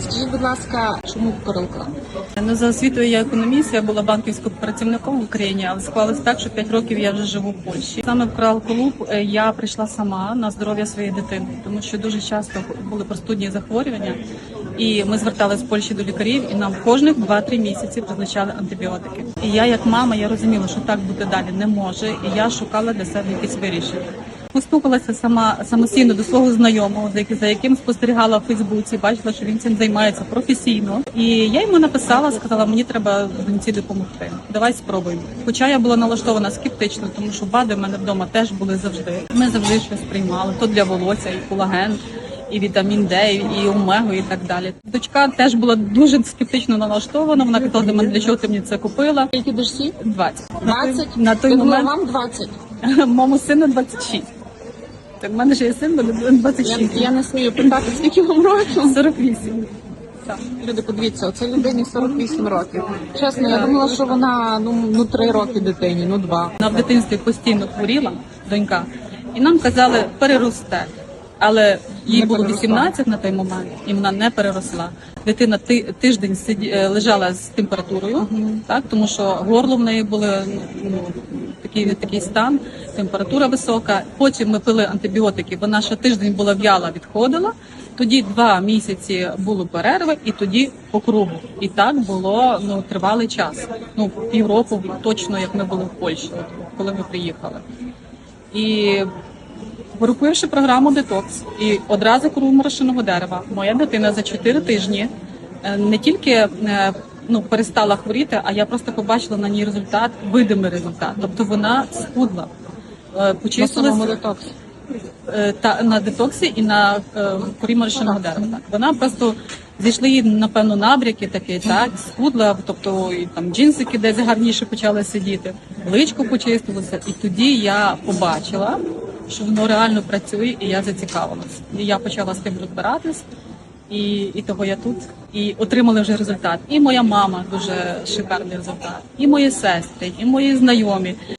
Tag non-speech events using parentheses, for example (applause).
Скажіть, будь ласка, чому корилка? Ну, за освітою я економіст, я була банківським працівником в Україні, але склалось так, що 5 років я вже живу в Польщі. Саме в Кралколуб е, я прийшла сама на здоров'я своєї дитини, тому що дуже часто були простудні захворювання, і ми зверталися з Польщі до лікарів, і нам кожних 2-3 місяці призначали антибіотики. І я, як мама, я розуміла, що так бути далі не може, і я шукала для себе якісь вирішення. Постукалася сама самостійно до свого знайомого, за яким- за яким спостерігала в Фейсбуці, бачила, що він цим займається професійно. І я йому написала, сказала, мені треба доньці допомогти. Давай спробуємо. Хоча я була налаштована скептично, тому що БАДи в мене вдома теж були завжди. Ми завжди щось приймали. То для волосся, і колаген, і вітамін Д, і омегу, і так далі. Дочка теж була дуже скептично налаштована. Вона казала до мене, для чого ти мені це купила? Скільки дошці? 20. 20? На той Я думала, момент вам 20. (laughs) моєму сину 26. Так, в мене ж є син, буде Я, 26. я не смію питати, скільки вам років. 48. Так. Люди, подивіться, оце людині 48 років. Чесно, я думала, що вона ну, ну 3 роки дитині, ну 2. Вона в дитинстві постійно хворіла, донька, і нам казали, переросте. Але їй Не було переросла. 18 на той момент, і вона не переросла. Дитина ти, тиждень сиді, е, лежала з температурою, так тому що горло в неї було ну, такий, такий стан, температура висока. Потім ми пили антибіотики. Вона ще тиждень була в'яла, відходила. Тоді два місяці було перерви, і тоді по кругу. І так було ну тривалий час. Ну півроку точно, як ми були в Польщі, коли ми приїхали. І Порухуєши програму детокс і одразу кору морошиного дерева. Моя дитина за 4 тижні е, не тільки е, ну перестала хворіти, а я просто побачила на ній результат, видимий результат. Тобто вона схудла, е, На почистилася детоксі. е, та на детоксі і на е, корі морошиного дерева. Так вона просто зійшли напевно набряки такі, так схудла, тобто і там джинсики десь гарніше почали сидіти, личко почистилося, і тоді я побачила, що воно реально працює, і я зацікавилась. І я почала з тим розбиратись. І, і того я тут і отримали вже результат. І моя мама дуже шикарний результат, і мої сестри, і мої знайомі.